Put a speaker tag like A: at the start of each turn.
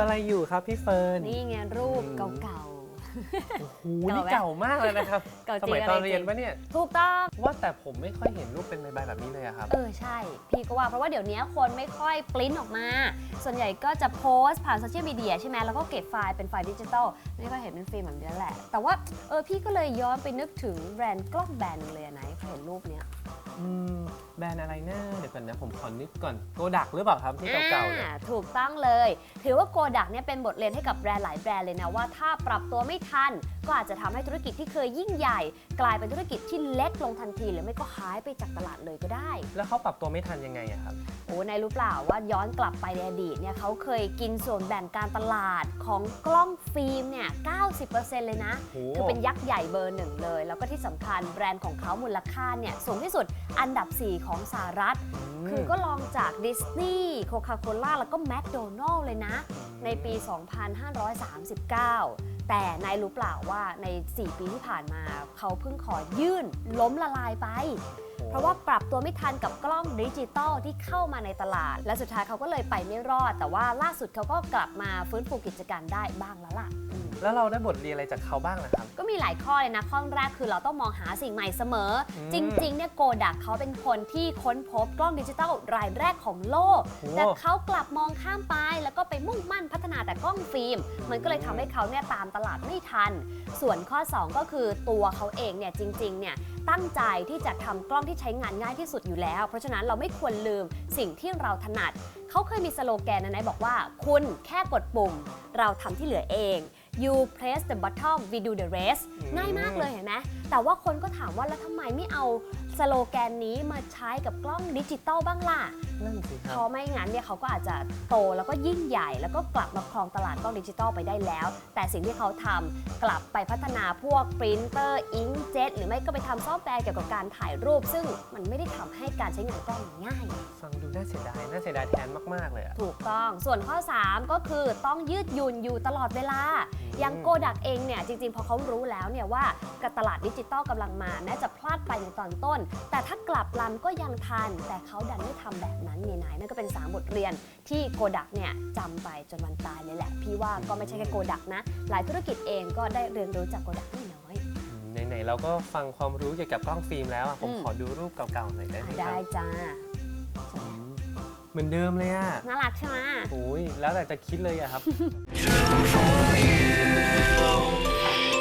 A: อะไรอยู่ครับพี่เฟิร์น
B: นี่ไงรูป
A: อืม
B: เก่า
A: โอ้โห
B: เก่า
A: นี่
B: ไหม
A: เก่ามากเลยนะครับ
B: เก่าจริ
A: ส
B: ง
A: มัย
B: อะไร
A: ตอน
B: จริง
A: เรียนปะเนี่ย
B: ๆ ถูกต้อง
A: ว่าแต่ผมไม่ค่อยเห็นรูปเป็นใบๆแบบนี้เลยอะครับ
B: เออใช่ พี่ก็ว่าเพราะว่าเดี๋ยวนี้คนไม่ค่อยปริ้นออกมา ส่วนใหญ่ก็จะโพสต์ผ่านโซเชียลมีเดียใช่ไหมแล้วก็เก็บไฟล์เป็นไฟล์ดิจิตอลไม่ค่อยเห็นเป็นฟิล์มแบบนี้แหละ แต่ว่าเออพี่ก็เลยย้อนไปนึกถึงแบรนด์กล้องแบรนด์หนึ่งเลยอะไหนเห็นรูปเนี้ย
A: อืมแบรนด์อะไรนะเดี๋ยวก่อนนะ ผมขอนึกก่อนโกดักหรือเปล่าครับที่เก่าๆเนี่ย
B: อ่ถูกต้องเลย ถือว่าโกดักเนี่ยเป็นบทเรียนให้กับแบรนด์หลายแบรนด์เลยนะว่าถ้าปรับตัวไม่ทัน ก็อาจจะทำให้ธุรกิจที่เคยยิ่งใหญ่ กลายเป็นธุรกิจที่เล็กลงทันที หรือไม่ก็หายไปจากตลาดเลยก็ได้
A: แล้วเขาปรับตัวไม่ทันยังไงอะครับ
B: โอ้นายรู้เปล่าว่าย้อนกลับไปในอดีตเนี่ยเขาเคยกินส่วนแบ่งการตลาดของกล้องฟิล์มเนี่ย 90%เลยนะ
A: โห
B: คือเป็นยักษ์ใหญ่เบอร์หนึ่งเลย แล้วก็ที่สำคัญแบรนด์ของเขามูลค่าเนี่ยสูงที่สุดอันดับ 4 ของสหรัฐ
A: ม
B: คือก็ลองจากดิสนีย์โคคาโคล่าแล้วก็แมคโดนัลล์เลยนะ ในปี 2539 แต่นายรู้เปล่าว่าใน 4 ปีที่ผ่านมา เขาเพิ่งขอยื่นล้มละลายไป เพราะว่าปรับตัวไม่ทันกับกล้องดิจิตอลที่เข้ามาในตลาด และสุดท้ายเขาก็เลยไปไม่รอด แต่ว่าล่าสุดเขาก็กลับมาฟื้นฟูกิจการได้บ้างแล้วล่ะ
A: แล้วเราได้บทเรียนอะไรจากเขาบ้างนะครับ
B: ก็มีหลายข้อเลยนะ ข้อแรกคือเราต้องมองหาสิ่งใหม่เสมอ
A: อืม
B: จริงๆเนี่ยโกดักเขาเป็นคนที่ค้นพบกล้องดิจิตอลรายแรกของโลก
A: โอ้
B: แต่เขากลับมองข้ามไป แล้วก็ไปมุ่งมั่นพัฒนาแต่กล้องฟิล์ม มันก็เลยทำให้เขาเนี่ยตามตลาดไม่ทัน ส่วนข้อ 2 ก็คือตัวเขาเองเนี่ยจริงๆเนี่ยตั้งใจที่จะทำกล้องที่ใช้งานง่ายที่สุดอยู่แล้ว เพราะฉะนั้นเราไม่ควรลืมสิ่งที่เราถนัด เขาเคยมีสโลแกนนะนะบอกว่า คุณแค่กดปุ่ม เราทำที่เหลือเอง you press the button we do the rest
A: อืม
B: ง่ายมากเลยเห็นไหมแต่ว่าคนก็ถามว่าแล้วทำไมไม่เอาสโลแกนนี้มาใช้กับกล้องดิจิตอลบ้างล่ะ
A: นั่นสิค
B: เพ
A: รับ
B: ราะไม่งั้นเนี่ยเขาก็อาจจะโตแล้วก็ยิ่งใหญ่ แล้วก็กลับมาครองตลาดกล้องดิจิตอลไปได้แล้ว แต่สิ่งที่เขาทำกลับไปพัฒนาพวกปรินเตอร์อิงเจ็ตหรือไม่ก็ไปทำซอฟต์แวร์เกี่ยวกับการถ่ายรูป ซึ่งมันไม่ได้ทำให้การใช้งานกล้องง่าย
A: ฟังดูน่าเสียดายน่าเสียดายแทนมากๆเลยอะ
B: ถูกต้อง ส่วนข้อ 3 ก็คือต้องยืดหยุ่นอยู่ตลอดเวลา อย่างโกดักเองเนี่ยจริง ๆ พอเขารู้แล้วเนี่ยว่ากับตลาดดิจิตอลกำลังมาแม้จะพลาดไปในตอนต้น แต่ถ้ากลับลำก็ยังทัน แต่เขาดันไม่ทำแบบนั้นไงนายนั่นก็เป็น 3 บทเรียนที่โกดักเนี่ยจำไปจนวันตายเลยแหละ พี่ว่าก็ไม่ใช่แค่โกดักนะ หลายธุรกิจเองก็ได้เรียนรู้จากโกดักไม่น้อย
A: อืมไหนๆเราก็ฟังความรู้เกี่ยวกับกล้องฟิล์มแล้วอะผม
B: อืม
A: ขอดูรูปเก่าๆหน่อยได้ไหมค
B: ได้
A: รับ
B: จ้า
A: อืมเหมือนเดิมเลยอะ
B: น่ารักใช่ไหม
A: โอ้ยแล้วแต่จะคิดเลยอะครับ
C: you